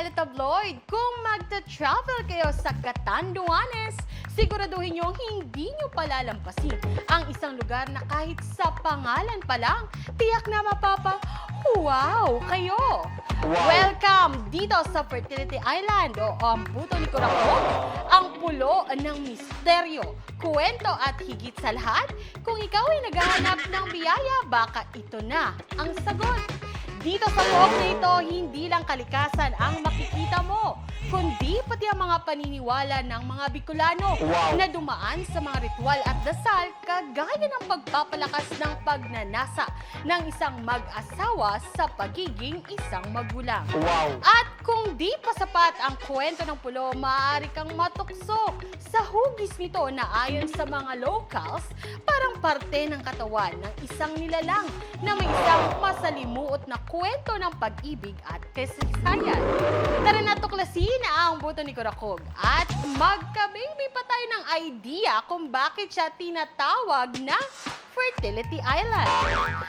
Style Tabloid. Kung magta-travel kayo sa Catanduanes, siguraduhin nyo hindi nyo palalampasin ang isang lugar na kahit sa pangalan pa lang, tiyak na mapapa wow kayo. Wow. Welcome dito sa Fertility Island o ang buto ni Coraco, ang pulo ng misteryo, kwento at higit sa lahat, kung ikaw ay naghahanap ng biyaya, baka ito na ang sagot. Dito sa vlog na ito, hindi lang kalikasan ang makikita mo, kundi pati ang mga paniniwala ng mga Bicolano Wow. na dumaan sa mga ritual at dasal kagaya ng pagpapalakas ng pagnanasa ng isang mag-asawa sa pagiging isang magulang. Wow. At kung di pa sapat ang kwento ng pulo, maaari kang matukso sa hugis nito na ayon sa mga locals, parang parte ng katawan ng isang nilalang na may isang masalimuot na kwento ng pag-ibig at kasaysayan. Tara na tuklasin ang buto ni Kurakog at magkabingbi pa tayo ng idea kung bakit siya tinatawag na Fertility Island.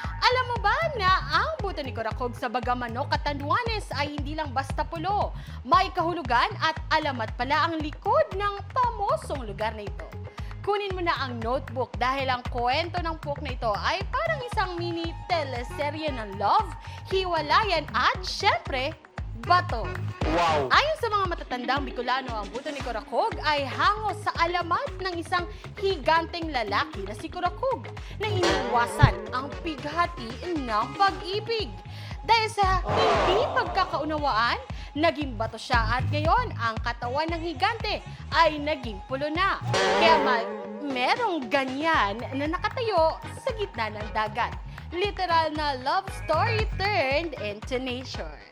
Alam mo ba na ang buto ni Corakog sa Bagamanok at ay hindi lang basta pulo. May kahulugan at alamat pala ang likod ng pamosong lugar na ito. Kunin mo na ang notebook dahil ang kwento ng book na ito ay parang isang mini teleserye ng love, hiwalayan at syempre, bato. Wow. Ayon sa mga matatandang Bicolano, ang buto ni Corakog ay hango sa alamat ng isang higanteng lalaki na si Corakog na iniwasan ang pighati ng pag-ibig. Dahil sa hindi pagkakaunawaan, naging bato siya at ngayon ang katawan ng higante ay naging pulo na. Kaya ma- merong ganyan na nakatayo sa gitna ng dagat. Literal na love story turned into nature.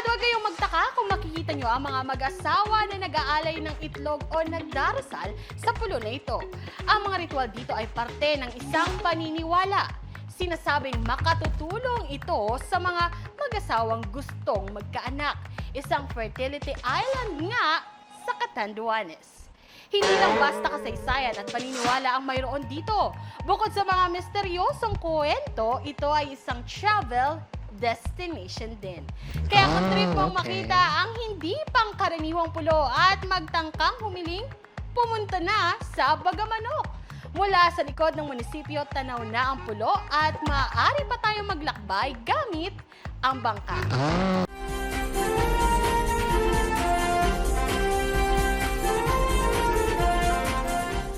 At huwag kayong magtaka kung makikita nyo ang mga mag-asawa na nag-aalay ng itlog o nagdarasal sa pulo na ito. Ang mga ritual dito ay parte ng isang paniniwala. Sinasabing makatutulong ito sa mga mag-asawang gustong magkaanak. Isang fertility island nga sa Catanduanes. Hindi lang basta kasaysayan at paniniwala ang mayroon dito. Bukod sa mga misteryosong kwento, ito ay isang travel destination din. Kaya kung Ah, trip mong okay. makita ang hindi pangkaraniwang pulo at magtangkang humiling, pumunta na sa Bagamanok. Mula sa likod ng munisipyo, tanaw na ang pulo at maaari pa tayong maglakbay gamit ang bangka. Ah.